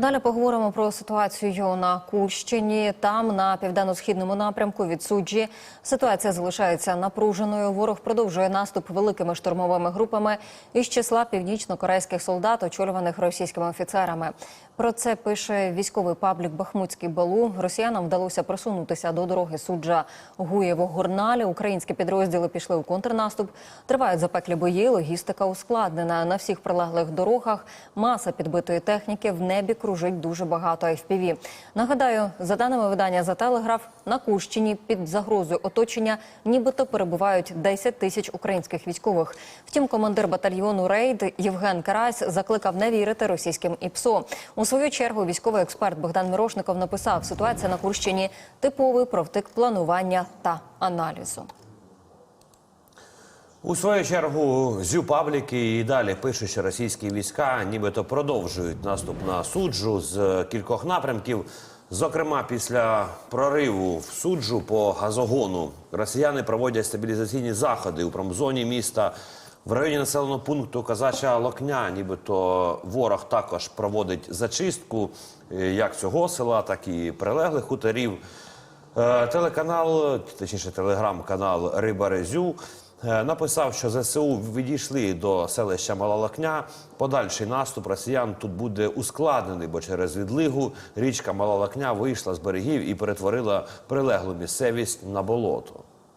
Далі поговоримо про ситуацію на Курщині. Там на південно-східному напрямку від суджі ситуація залишається напруженою. Ворог продовжує наступ великими штурмовими групами із числа північно-корейських солдат, очолюваних російськими офіцерами. Про це пише військовий паблік Бахмутський Балу. Росіянам вдалося просунутися до дороги суджа Гуєво-Гурналі. Українські підрозділи пішли у контрнаступ. Тривають запеклі бої. Логістика ускладнена на всіх прилеглих дорогах. Маса підбитої техніки в небі кружить дуже багато FPV. Нагадаю, за даними видання за телеграф, на Курщині під загрозою оточення нібито перебувають 10 тисяч українських військових. Втім, командир батальйону Рейд Євген Карась закликав не вірити російським ІПСО. У свою чергу військовий експерт Богдан Мирошников написав: ситуація на Курщині типовий провтик планування та аналізу. У свою чергу зю пабліки і далі пишуть, що російські війська нібито продовжують наступ на суджу з кількох напрямків. Зокрема, після прориву в суджу по газогону росіяни проводять стабілізаційні заходи у промзоні міста. В районі населеного пункту Казача Локня, нібито ворог також проводить зачистку е, як цього села, так і прилеглих хуторів. Е, Телеканал, точніше, телеграм-канал Риба Резю е, написав, що ЗСУ відійшли до селища Малалакня. Подальший наступ росіян тут буде ускладнений, бо через відлигу річка Малалакня вийшла з берегів і перетворила прилеглу місцевість на болото.